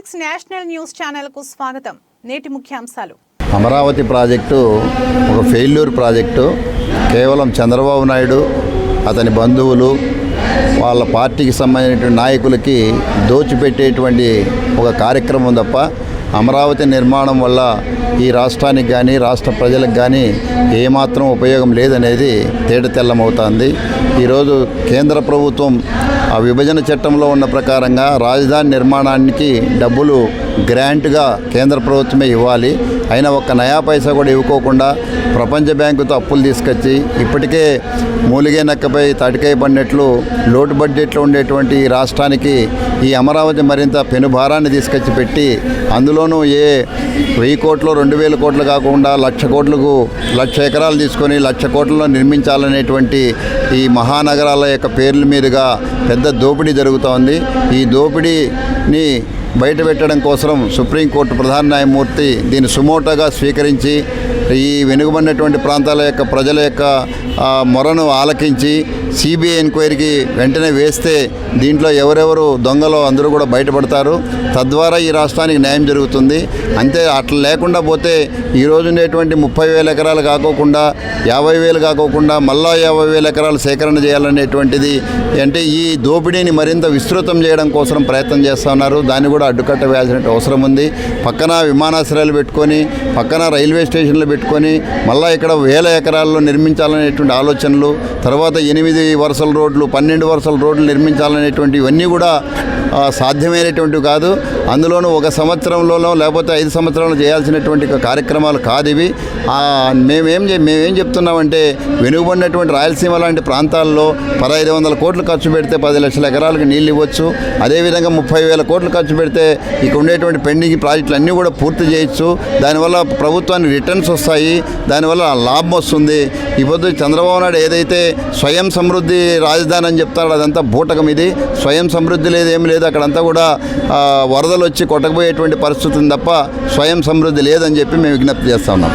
Six national news ఛానల్కు స్వాగతం. నేటి ముఖ్యాంశాలు. అమరావతి ప్రాజెక్టు ఒక ఫెయిల్యూర్ ప్రాజెక్టు. కేవలం చంద్రబాబు నాయుడు అతని బంధువులు వాళ్ళ పార్టీకి సంబంధించిన నాయకులకి దోచిపెట్టేటువంటి ఒక కార్యక్రమం తప్ప అమరావతి నిర్మాణం వల్ల ఈ రాష్ట్రానికి కానీ రాష్ట్ర ప్రజలకు కానీ ఏమాత్రం ఉపయోగం లేదనేది తేటతెల్లమవుతోంది ఈరోజు కేంద్ర ప్రభుత్వం ఆ విభజన చట్టంలో ఉన్న ప్రకారంగా రాజధాని నిర్మాణానికి డబ్బులు గ్రాంట్గా కేంద్ర ప్రభుత్వమే ఇవ్వాలి. అయినా ఒక్క నయా పైసా కూడా ఇవ్వకోకుండా ప్రపంచ బ్యాంకుతో అప్పులు తీసుకొచ్చి ఇప్పటికే మూలిగే నక్కపై తటికై పడినట్లు లోటు బడ్జెట్లో ఉండేటువంటి ఈ రాష్ట్రానికి ఈ అమరావతి మరింత పెనుభారాన్ని తీసుకొచ్చి పెట్టి అందులోనూ ఏ వెయ్యి కోట్లు రెండు వేల కోట్లు కాకుండా లక్ష కోట్లకు లక్ష ఎకరాలు తీసుకొని లక్ష కోట్లలో నిర్మించాలనేటువంటి ఈ మహానగరాల యొక్క పేర్ల మీదుగా పెద్ద దోపిడీ జరుగుతోంది. ఈ దోపిడీని బయట పెట్టడం కోసం సుప్రీంకోర్టు ప్రధాన న్యాయమూర్తి దీన్ని సుమోటోగా స్వీకరించి ఈ వెనుకబడినటువంటి ప్రాంతాల యొక్క ప్రజల యొక్క మొరను ఆలకించి సిబిఐ ఎంక్వైరీకి వెంటనే వేస్తే దీంట్లో ఎవరెవరు దొంగలో అందరూ కూడా బయటపడతారు. తద్వారా ఈ రాష్ట్రానికి న్యాయం జరుగుతుంది. అంతే అట్లా లేకుండా పోతే ఈ ఉండేటువంటి ముప్పై వేల ఎకరాలు కాకోకుండా యాభై వేలు కాకోకుండా మళ్ళా యాభై వేల ఎకరాలు సేకరణ చేయాలనేటువంటిది అంటే ఈ దోపిడీని మరింత విస్తృతం చేయడం కోసం ప్రయత్నం చేస్తూ ఉన్నారు. దాన్ని కూడా అడ్డుకట్ట వేయాల్సిన అవసరం ఉంది. పక్కన విమానాశ్రయాలు పెట్టుకొని పక్కన రైల్వే స్టేషన్లు పెట్టుకొని మళ్ళీ ఇక్కడ వేల ఎకరాల్లో నిర్మించాలనేటువంటి ఆలోచనలు తర్వాత ఎనిమిది వరుసల రోడ్లు పన్నెండు వరుసల రోడ్లు నిర్మించాలనేటువంటి ఇవన్నీ కూడా సాధ్యమైనటువంటివి కాదు. అందులోనూ ఒక సంవత్సరంలోనో లేకపోతే ఐదు సంవత్సరంలో చేయాల్సినటువంటి కార్యక్రమాలు కాదు ఇవి. మేమేం మేమేం చెప్తున్నామంటే వెనుకబడినటువంటి రాయలసీమ లాంటి ప్రాంతాల్లో పదహైదు వందల కోట్లు ఖర్చు పెడితే పది లక్షల ఎకరాలకు నీళ్ళు ఇవ్వచ్చు. అదేవిధంగా ముప్పై వేల కోట్లు ఖర్చు పెడితే ఇక ఉండేటువంటి పెండింగ్ ప్రాజెక్టులు అన్నీ కూడా పూర్తి చేయొచ్చు. దానివల్ల ప్రభుత్వానికి రిటర్న్స్ వస్తాయి. దానివల్ల లాభం వస్తుంది. ఈ పొద్దు చంద్రబాబు నాయుడు ఏదైతే స్వయం సమృద్ధి రాజధాని అని చెప్తారో అదంతా బూటకం ఇది. స్వయం సమృద్ధి లేదు ఏమి లేదు. అక్కడంతా కూడా వరద వరదలు వచ్చి కొట్టకపోయేటువంటి పరిస్థితి ఉంది తప్ప స్వయం సమృద్ధి లేదని చెప్పి మేము విజ్ఞప్తి చేస్తా ఉన్నాం.